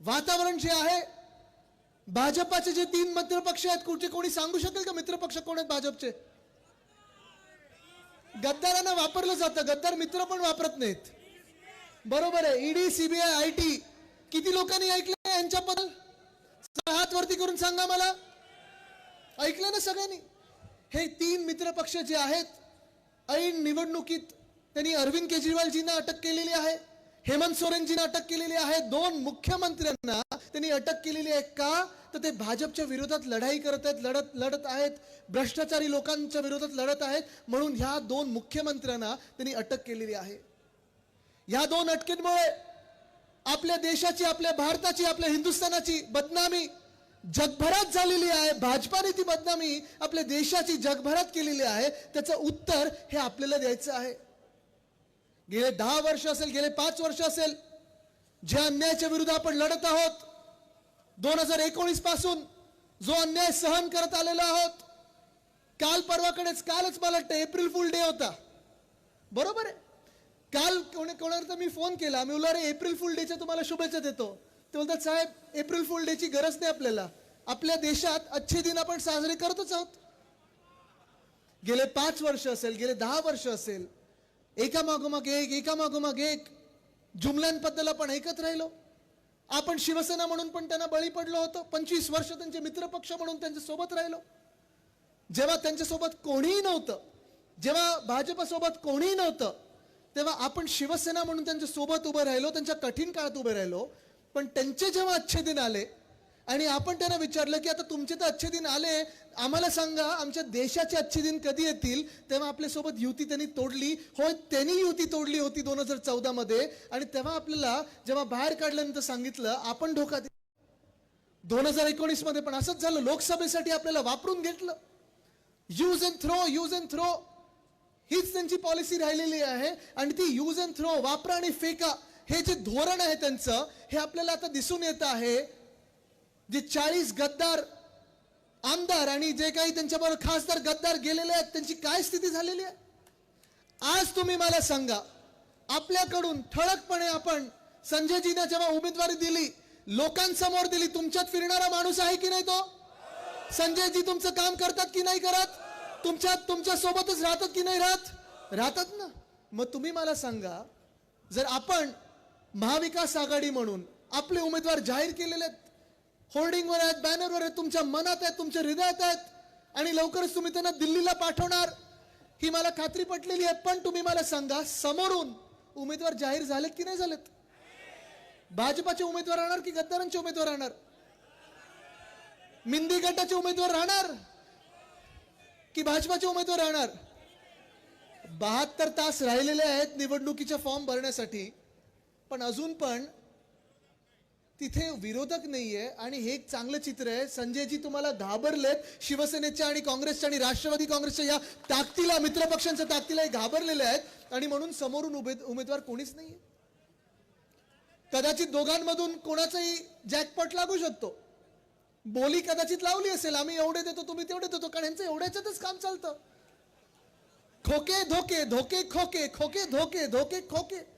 वातावरण जे आहे भाजपाचे जे तीन मित्रपक्ष आहेत कुठे कोणी सांगू शकेल का मित्रपक्ष कोण आहेत भाजपचे? गद्दारांना वापरलं जातं गद्दार मित्र पण वापरत नाहीत. बरोबर आहे. ईडी सीबीआय आय टी किती लोकांनी ऐकलं यांच्याबद्दल? हात वरती करून सांगा मला. ऐकलं ना सगळ्यांनी? हे तीन मित्रपक्ष जे आहेत ऐन निवडणुकीत त्यांनी अरविंद केजरीवालजींना अटक केलेली आहे. हेमंत सोरेनजींना अटक केलेली आहे. दोन मुख्यमंत्र्यांना त्यांनी अटक केलेली आहे का? तर ते भाजपच्या विरोधात लढाई करत आहेत लढत लढत आहेत. भ्रष्टाचारी लोकांच्या विरोधात लढत आहेत. म्हणून ह्या दोन मुख्यमंत्र्यांना त्यांनी अटक केलेली आहे. ह्या दोन अटकेंमुळे आपल्या देशाची आपल्या भारताची आपल्या हिंदुस्थानाची बदनामी जगभरात झालेली आहे. भाजपाने ती बदनामी आपल्या देशाची जगभरात केलेली आहे. त्याचं उत्तर हे आपल्याला द्यायचं आहे. गेले दहा वर्ष असेल गेले पाच वर्ष असेल ज्या अन्यायाच्या विरुद्ध आपण लढत आहोत दोन हजार एकोणीसपासून जो अन्याय सहन करत आलेलो आहोत काल परवाकडेच कालच मला वाटतं एप्रिल फुल डे होता. बरोबर आहे? काल कोणी कोणाला तर मी फोन केला मी उलारे अरे एप्रिल फुल डेच्या तुम्हाला शुभेच्छा देतो. ते बोलतात साहेब एप्रिल फुल डेची गरज नाही आपल्याला. आपल्या देशात अच्छे दिन आपण साजरे करतच आहोत. गेले पाच वर्ष असेल गेले दहा वर्ष असेल एका मागोमाग एक एका मागोमाग एक. जुमल्यांबद्दल आपण ऐकत राहिलो. आपण शिवसेना म्हणून पण त्यांना बळी पडलो होतो. पंचवीस वर्ष त्यांचे मित्रपक्ष म्हणून त्यांच्यासोबत राहिलो. जेव्हा त्यांच्यासोबत कोणीही नव्हतं जेव्हा भाजपसोबत कोणीही नव्हतं तेव्हा आपण शिवसेना म्हणून त्यांच्यासोबत उभं राहिलो त्यांच्या कठीण काळात उभे राहिलो. पण त्यांचे जेव्हा अच्छे दिन आले आणि आपण त्यांना विचारलं की आता तुमचे तर अच्छे दिन आले आम्हाला सांगा आमच्या देशाचे अच्छे दिन कधी येतील? तेव्हा आपल्यासोबत युती त्यांनी तोडली. होय त्यांनी युती तोडली होती दोन हजार चौदा मध्ये. आणि तेव्हा आपल्याला जेव्हा बाहेर काढल्यानंतर सांगितलं आपण धोका दोन हजार एकोणीसमध्ये पण असंच झालं. लोकसभेसाठी आपल्याला वापरून घेतलं. Use and throw use and throw हीच त्यांची पॉलिसी राहिलेली आहे. आणि ती यूज अँड थ्रो वापरा आणि फेका. हे जे धोरण आहे त्यांचं हे आपल्याला आता दिसून येत आहे. जे चाळीस गद्दार आमदार आणि जे काही त्यांच्याबरोबर खासदार गद्दार गेलेले आहेत त्यांची काय स्थिती झालेली आहे? आज तुम्ही मला सांगा आपल्याकडून ठळकपणे आपण संजयजीने जेव्हा उमेदवारी दिली लोकांसमोर दिली तुमच्यात फिरणारा माणूस आहे की नाही तो? संजयजी तुमचं काम करतात की नाही करत? तुमच्या तुमच्या सोबतच राहतात की नाही राहत? राहतात ना. मग तुम्ही मला सांगा जर आपण महाविकास आघाडी म्हणून आपले उमेदवार जाहीर केलेले आहेत होर्डिंगवर आहेत बॅनरवर आहेत तुमच्या मनात आहेत तुमच्या हृदयात आहेत. आणि लवकरच तुम्ही त्यांना दिल्लीला पाठवणार. ही मला खात्री पटलेली आहे पण तुम्ही मला सांगा समोरून उमेदवार जाहीर झालेत की नाही झालेत? भाजपाचे उमेदवार राहणार की गद्दारांचे उमेदवार राहणार? मिंदी गटाचे उमेदवार राहणार की भाजपाचे उमेदवार राहणार? बहात्तर तास राहिलेले आहेत निवडणुकीच्या फॉर्म भरण्यासाठी. पण अजून पण तिथे विरोधक नाही आहे आणि हे एक चांगलं चित्र आहे. संजयजी तुम्हाला घाबरलेत. शिवसेनेच्या आणि काँग्रेसच्या आणि राष्ट्रवादी काँग्रेसच्या या ताकदीला मित्रपक्षांच्या ताकदीला हे घाबरलेले आहेत. आणि म्हणून समोरून उभे उमेदवार कोणीच नाही कदाचित दोघांमधून कोणाचाही जॅकपॉट लागू शकतो. बोली कदाचित लावली असेल. आम्ही एवढे देतो तुम्ही तेवढे देतो. कारण यांचं एवढ्याच्यातच काम चालतं. खोके धोके धोके खोके खोके धोके धोके खोके.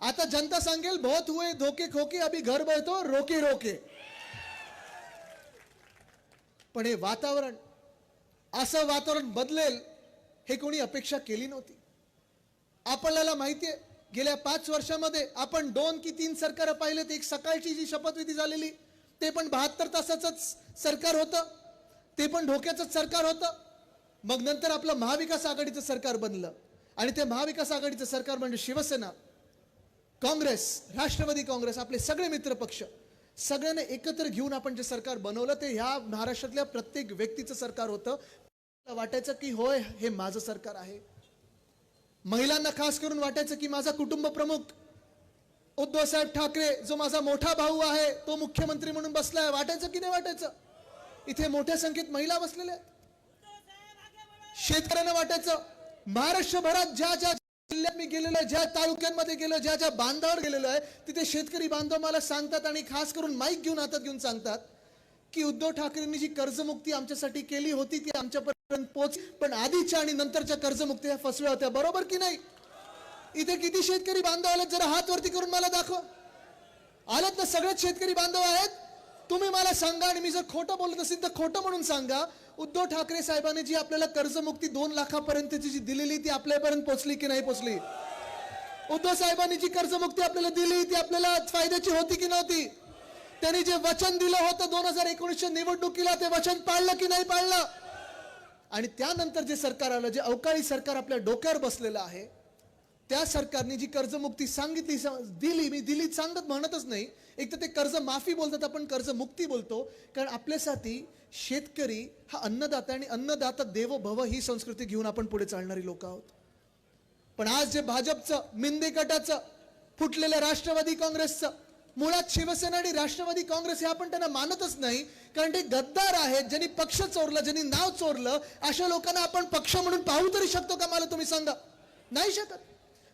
आता जनता सांगेल बहुत हुए धोके खोके अभी घर बळतो रोके रोके. पण हे वातावरण असं वातावरण बदलेल हे कोणी अपेक्षा केली नव्हती. आपल्याला माहितीये गेल्या पाच वर्षामध्ये आपण दोन की तीन सरकार पाहिलेत एक सकाळची जी शपथविधी झालेली ते पण बहात्तर तासाचंच सरकार होतं ते पण धोक्याचंच सरकार होतं. मग नंतर आपलं महाविकास आघाडीचं सरकार बनलं आणि ते महाविकास आघाडीचं सरकार म्हणजे शिवसेना. काँग्रेस राष्ट्रवादी काँग्रेस आपले सगळे मित्र पक्ष सगळ्यांना एकत्र घेऊन आपण जे सरकार बनवलं ते ह्या महाराष्ट्रातल्या प्रत्येक व्यक्तीचं सरकार होतं. वाटायचं की होय हे माझं सरकार आहे. महिलांना खास करून वाटायचं की माझा कुटुंब प्रमुख उद्धवसाहेब ठाकरे जो माझा मोठा भाऊ आहे तो मुख्यमंत्री म्हणून बसलाय. वाटायचं की नाही वाटायचं? इथे मोठ्या संख्येत महिला बसलेल्या आहेत. शेतकऱ्यांना वाटायचं महाराष्ट्रभरात ज्या ज्या जिल्ह्यात मी गेलेलो आहे ज्या तालुक्यांमध्ये गेलो ज्या ज्या बांधावर गेलेलो आहे तिथे शेतकरी बांधव मला सांगतात आणि खास करून माईक घेऊन हातात घेऊन सांगतात की उद्धव ठाकरेंनी जी कर्जमुक्ती आमच्यासाठी केली होती ती आमच्यापर्यंत पोच पण आधीच्या आणि नंतरच्या कर्जमुक्ती ह्या फसव्या होत्या बरोबर की नाही? इथे किती शेतकरी बांधव आलेत जरा हात वरती करून मला दाखव. आलेत ना सगळेच शेतकरी बांधव आहेत? तुम्ही मला सांगा आणि मी जर खोटं बोलत असेल तर खोटं म्हणून सांगा. उद्धव ठाकरे साहेबांनी जी आपल्याला कर्जमुक्ती दोन लाखापर्यंतची जी दिलेली ती आपल्यापर्यंत पोचली की नाही पोचली उद्धव साहेबांनी जी कर्जमुक्ती आपल्याला दिली ती आपल्याला फायद्याची होती की नव्हती? त्यांनी जे वचन दिलं होतं दोन हजार एकोणीसच्या निवडणुकीला ते वचन पाळलं की नाही पाळलं? आणि त्यानंतर जे सरकार आलं जे अवकाळी सरकार आपल्या डोक्यावर बसलेलं आहे त्या सरकारने जी कर्जमुक्ती सांगितली दिली मी दिली सांगत म्हणतच नाही. एक तर ते कर्ज माफी बोलतात आपण कर्जमुक्ती बोलतो. कारण आपल्यासाठी शेतकरी हा अन्नदाता आणि अन्नदाता देवो भव ही संस्कृती घेऊन आपण पुढे चालणारी लोक आहोत. पण आज जे भाजपचं मिंदे गटाचं फुटलेल्या राष्ट्रवादी काँग्रेसचं मुळात शिवसेना आणि राष्ट्रवादी काँग्रेस हे आपण त्यांना मानतच नाही. कारण ते गद्दार आहेत ज्यांनी पक्ष चोरलं ज्यांनी नाव चोरलं अशा लोकांना आपण पक्ष म्हणून पाहू तरी शकतो का मला तुम्ही सांगा? नाही शकत.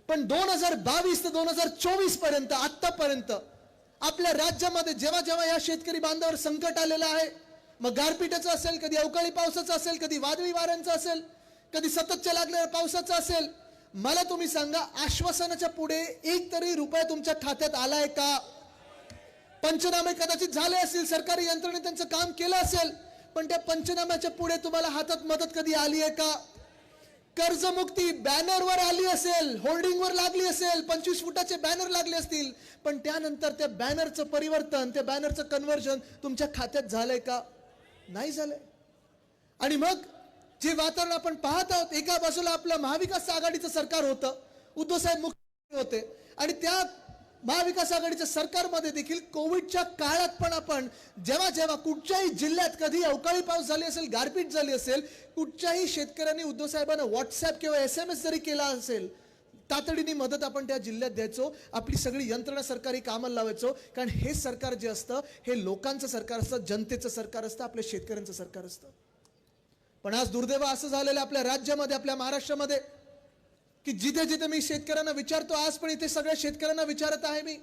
पण दोन हजार बावीस ते दोन हजार चोवीसपर्यंत आतापर्यंत आपल्या राज्यामध्ये जेव्हा जेव्हा या शेतकरी बांधावर संकट आलेलं आहे मग गारपीटाचं असेल कधी अवकाळी पावसाचं असेल कधी वादळी वाऱ्यांचं असेल कधी सततच्या लागलेल्या पावसाचं असेल मला तुम्ही सांगा आश्वासनाच्या पुढे एक तरी रुपया तुमच्या खात्यात आलाय का? पंचनामे कदाचित झाले असतील सरकारी यंत्रणे त्यांचं काम केलं असेल पण त्या पंचनाम्याच्या पुढे तुम्हाला हातात मदत कधी आली आहे का? कर्जमुक्ती बॅनरवर आली असेल होर्डिंगवर लागली असेल पंचवीस फुटाचे बॅनर लागले असतील पण त्यानंतर त्या बॅनरचं परिवर्तन त्या बॅनरचं कन्व्हर्जन तुमच्या खात्यात झालंय का? नाही झालंय. आणि मग जे वातावरण आपण पाहत आहोत एका बाजूला आपलं महाविकास आघाडीचं सरकार होतं उद्धव साहेब मुख्य होते. आणि त्या महाविकास आघाडीच्या सरकारमध्ये देखील कोविडच्या काळात पण आपण जेव्हा जेव्हा कुठच्याही जिल्ह्यात कधी अवकाळी पाऊस झाली असेल गारपीट झाली असेल कुठच्याही शेतकऱ्यांनी उद्धव साहेबांना व्हॉट्सअप किंवा एस एम एस जरी केला असेल तातडीने मदत आपण त्या जिल्ह्यात द्यायचो आपली सगळी यंत्रणा सरकारी कामाला लावायचो कारण हे सरकार जे असतं हे लोकांचं सरकार असतं जनतेचं सरकार असतं आपल्या शेतकऱ्यांचं सरकार असतं. पण आज दुर्दैव असं झालेलं आपल्या राज्यामध्ये आपल्या महाराष्ट्रामध्ये. की जिथे जिथे मी शेतकऱ्यांना विचारतो आज पण इथे सगळ्या शेतकऱ्यांना विचारत आहे मी.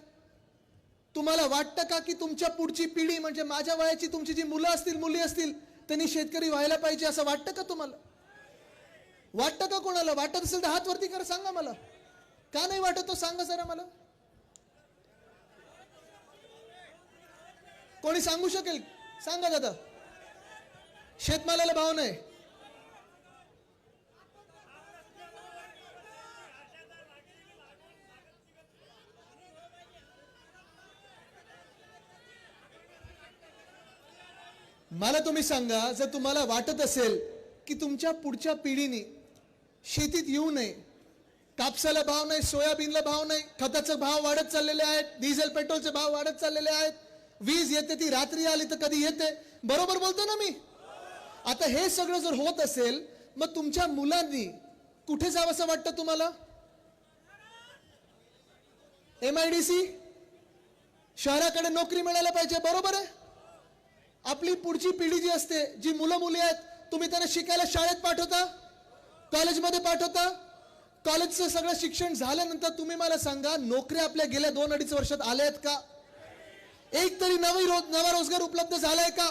तुम्हाला वाटतं का की तुमच्या पुढची पिढी म्हणजे माझ्या वयाची तुमची जी मुलं असतील मुली असतील त्यांनी शेतकरी व्हायला पाहिजे असं वाटतं का तुम्हाला? वाटतं का कोणाला? वाटत असेल तर हात वरती करा सांगा मला. का नाही वाटत तो? सांगा जरा मला. कोणी सांगू शकेल? सांगा दादा. शेतमालाला भाव नाही. मला तुम्ही सांगा जर तुम्हाला वाटत असेल की तुमच्या पुढच्या पिढीने शेतीत येऊ नये कापसाला भाव नाही सोयाबीनला भाव नाही खताचा भाव वाढत चाललेले आहेत डिझेल पेट्रोलचे भाव वाढत चाललेले आहेत वीज येते ती रात्री आली तर कधी येते? बरोबर बोलतो ना मी? आता हे सगळं जर होत असेल मग तुमच्या मुलांनी कुठे जावं असं वाटतं तुम्हाला? एम आय डी सी शहराकडे नोकरी मिळायला पाहिजे बरोबर आहे? आपली पुढची पिढी जी असते जी मुलं मुली आहेत तुम्ही त्यांना शिकायला शाळेत पाठवता? कॉलेजमध्ये पाठवता? कॉलेजचं सगळं शिक्षण झाल्यानंतर तुम्ही मला सांगा नोकऱ्या आपल्या गेल्या दोन अडीच वर्षात आल्या आहेत का? एक तरी नवी रोज नवा रोजगार उपलब्ध झालाय का?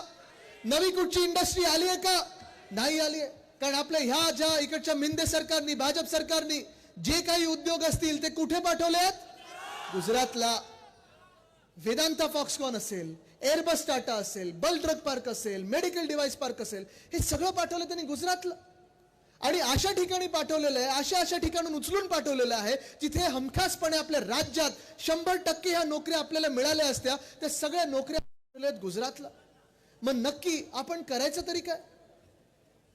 नवी कुठची इंडस्ट्री आली आहे का? नाही आली आहे. कारण आपल्या ह्या ज्या इकडच्या मिंदे सरकारनी भाजप सरकारनी जे काही उद्योग असतील ते कुठे पाठवले आहेत गुजरातला. वेदांता फॉक्सकॉन असेल. एअरबस टाटा असेल बल ड्रग पार्क असेल मेडिकल डिव्हाइस पार्क असेल हे सगळं पाठवलं त्यांनी गुजरातला. आणि अशा ठिकाणी पाठवलेलं आहे अशा अशा ठिकाणून उचलून पाठवलेलं आहे जिथे हमखासपणे आपल्या राज्यात शंभर टक्के ह्या नोकऱ्या आपल्याला मिळाल्या असत्या त्या सगळ्या नोकऱ्या आहेत गुजरातला. मग नक्की आपण करायचं तरी काय?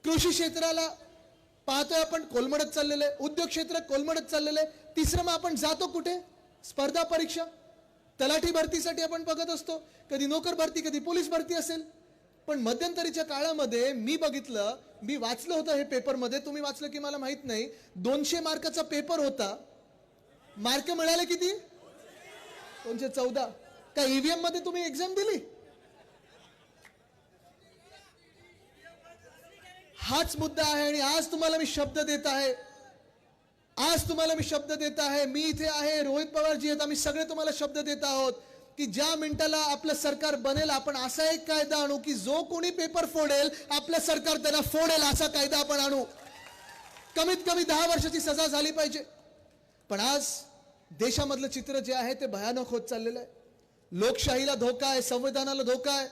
कृषी क्षेत्राला पाहतोय आपण कोलमडत चाललेलं आहे. उद्योग क्षेत्र कोलमडत चाललेलं आहे. तिसरं मग आपण जातो कुठे? स्पर्धा परीक्षा. तलाठी भरतीसाठी आपण बघत असतो. कधी नोकर भरती कधी पोलीस भरती असेल. पण मध्यंतरीच्या काळामध्ये मी बघितलं मी वाचलं होतं हे पेपरमध्ये. तुम्ही वाचलं की मला माहीत नाही. दोनशे मार्काचा पेपर होता. मार्क मिळाले किती? दोनशे चौदा. का ईव्हीएममध्ये तुम्ही एक्झाम दिली? हाच मुद्दा आहे आणि आज तुम्हाला मी शब्द देत आहे. आज तुम्हाला मी शब्द देत आहे मी इथे आहे रोहित पवारजी आहेत आम्ही सगळे तुम्हाला शब्द देत आहोत की ज्या मिनिटाला आपलं सरकार बनेल आपण असा एक कायदा आणू की जो कोणी पेपर फोडेल आपलं सरकार त्याला फोडेल असा कायदा आपण आणू. कमीत कमी दहा वर्षाची सजा झाली पाहिजे. पण आज देशामधलं चित्र जे आहे ते भयानक होत चाललेलं आहे. लोकशाहीला धोका आहे संविधानाला धोका आहे.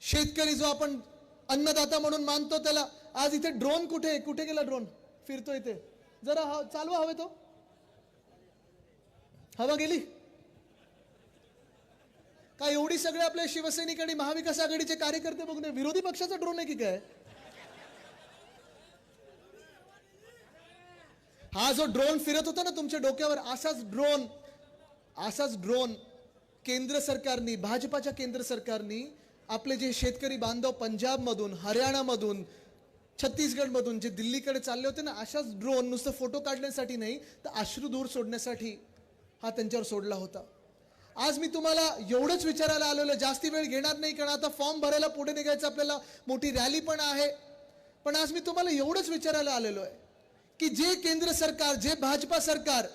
शेतकरी जो आपण अन्नदाता म्हणून मानतो त्याला आज इथे ड्रोन कुठे आहे? कुठे गेला ड्रोन? फिरतो इथे. जरा हा- चालवा हवे तो. हवा गेली? काय एवढी सगळे आपले शिवसैनिक आणि महाविकास आघाडीचे कार्यकर्ते बघून विरोधी पक्षाचा ड्रोन आहे की काय? हा जो ड्रोन फिरत होता ना तुमच्या डोक्यावर असाच ड्रोन असाच ड्रोन केंद्र सरकारनी भाजपाच्या केंद्र सरकारनी आपले जे शेतकरी बांधव पंजाबमधून हरियाणामधून छत्तीसगडमधून जे दिल्लीकडे चालले होते ना अशाच ड्रोन नुसतं फोटो काढण्यासाठी नाही तर अश्रू दूर सोडण्यासाठी हा त्यांच्यावर सोडला होता आज मी तुम्हाला एवढंच विचारायला आलेलो आहे. जास्ती वेळ घेणार नाही कारण आता फॉर्म भरायला पुढे निघायचं आपल्याला मोठी रॅली पण आहे पण आज मी तुम्हाला एवढंच विचारायला आलेलो आहे की जे केंद्र सरकार जे भाजपा सरकार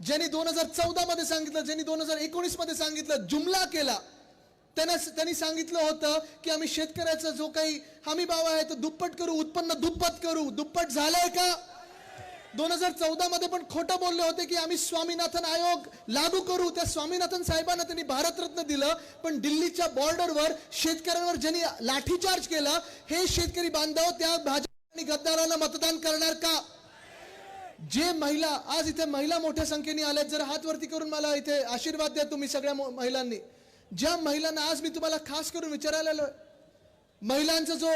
ज्यांनी दोन हजार चौदामध्ये सांगितलं ज्यांनी दोन हजार एकोणीसमध्ये सांगितलं जुमला केला त्यांना त्यांनी सांगितलं होतं की आम्ही शेतकऱ्याचा जो काही हमी भाव आहे तो दुप्पट करू उत्पन्न दुप्पट करू. दुप्पट झालंय का? दोन हजार चौदा मध्ये पण खोटं बोलले होते की आम्ही स्वामीनाथन आयोग लागू करू. त्या स्वामीनाथन साहेबांना त्यांनी भारतरत्न दिलं पण दिल्लीच्या बॉर्डरवर शेतकऱ्यांवर ज्यांनी लाठीचार्ज केला हे शेतकरी बांधव त्या भाजप आणि गद्दारांना मतदान करणार का? जे महिला आज इथे महिला मोठ्या संख्येने आल्यात जर हात वरती करून मला इथे आशीर्वाद द्या तुम्ही सगळ्या महिलांनी. ज्या महिलांना आज मी तुम्हाला खास करून विचारायला आलोय महिलांचा जो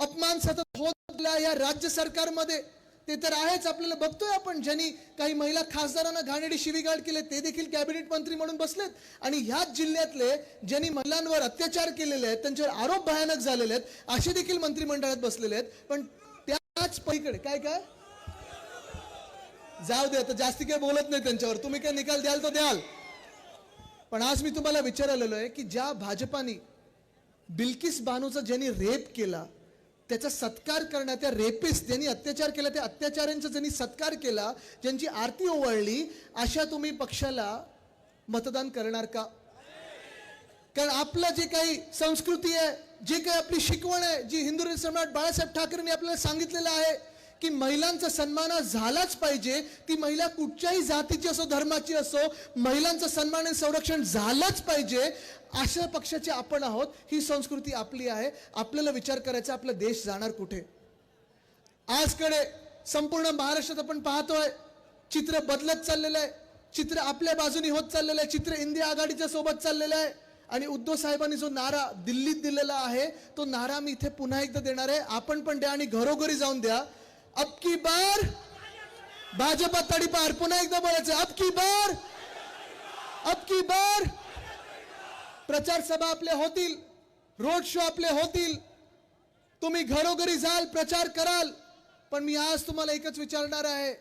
अपमान सतत होत या राज्य सरकारमध्ये ते तर आहेच आपल्याला बघतोय आपण. ज्यांनी काही महिला खासदारांना घाणेडी शिवीगाळ केले ते देखील कॅबिनेट मंत्री म्हणून बसलेत. आणि ह्याच जिल्ह्यातले ज्यांनी महिलांवर अत्याचार केलेले आहेत त्यांच्यावर आरोप भयानक झालेले आहेत असे देखील मंत्रिमंडळात बसलेले आहेत. पण त्याच पलीकडे काय काय? जाऊ दे आता जास्ती काही बोलत नाही त्यांच्यावर. तुम्ही काय निकाल द्याल तर द्याल. पण आज मी तुम्हाला विचारलेलो आहे की ज्या भाजपानी बिल्किस बानूचा ज्यांनी रेप केला त्याचा सत्कार करण्यात त्या रेपिस्ट ज्यांनी अत्याचार केला त्या अत्याचारांचा ज्यांनी सत्कार केला ज्यांची आरती ओवाळली अशा तुम्ही पक्षाला मतदान करणार का? कारण आपलं जे काही संस्कृती आहे जे काही आपली शिकवण आहे जी हिंदू सम्राट बाळासाहेब ठाकरेंनी आपल्याला सांगितलेलं आहे की महिलांचा सन्मान झालाच पाहिजे. ती महिला कुठच्याही जातीची असो धर्माची असो महिलांचं सन्मान आणि संरक्षण झालंच पाहिजे. अशा पक्षाचे आपण आहोत. ही संस्कृती आपली आहे. आपल्याला विचार करायचा आपला देश जाणार कुठे? आजकडे संपूर्ण महाराष्ट्रात आपण पाहतोय चित्र बदलत चाललेलं आहे. चित्र आपल्या बाजूनी होत चाललेलं आहे. चित्र इंडिया आघाडीच्या सोबत चाललेलं आहे. आणि उद्धव साहेबांनी जो नारा दिल्लीत दिलेला आहे तो नारा मी इथे पुन्हा एकदा देणार आहे. आपण पण द्या आणि घरोघरी जाऊन द्या. अब की बार? भाजपा तडीपार पुन्हा एकदा बोलायचं अब की बार? अब की बार? प्रचार सभा आपल्या होतील रोड शो आपले होतील तुम्ही घरोघरी जाल प्रचार कराल पण मी आज तुम्हाला एकच विचारणार आहे.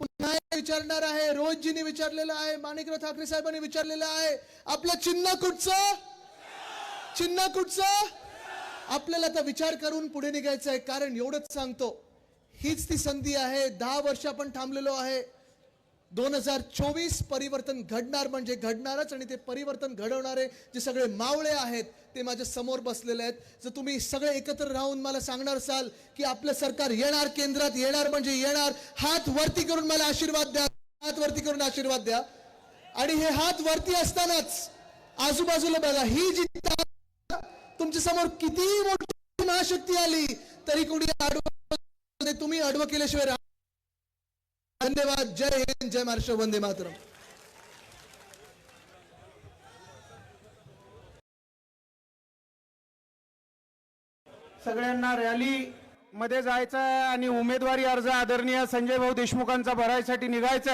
पुन्हा विचारणार आहे रोहितजींनी विचारलेलं आहे माणिकराव ठाकरे साहेबांनी विचारलेलं आहे आपलं चिन्ह कुठचं? चिन्ह कुठचं? आपल्याला आता विचार करून पुढे निघायचं आहे कारण एवढंच सांगतो. हीच ती संधी आहे. दहा वर्ष आपण थांबलेलो आहे. दोन हजार चोवीस परिवर्तन घडणार म्हणजे घडणारच आणि ते परिवर्तन घडवणारे जे सगळे मावळे आहेत ते माझ्यासमोर बसलेले आहेत. जर तुम्ही सगळे एकत्र राहून मला सांगणार असाल की आपलं सरकार येणार केंद्रात येणार म्हणजे येणार हात वरती करून मला आशीर्वाद द्या हात वरती करून आशीर्वाद द्या. आणि हे हात वरती असतानाच आजूबाजूला बघा ही जी तुमच्यासमोर किती मोठी महाशक्ती आली तरी कोणी आडवं तुम्ही अडवं केल्याशिवाय धन्यवाद. जय हिंद जय महाराष्ट्र. वंदे मातरम. सगळ्यांना रॅली मध्ये जायचं आहे आणि उमेदवारी अर्ज आदरणीय संजय भाऊ देशमुखांचा भरायसाठी निघायचा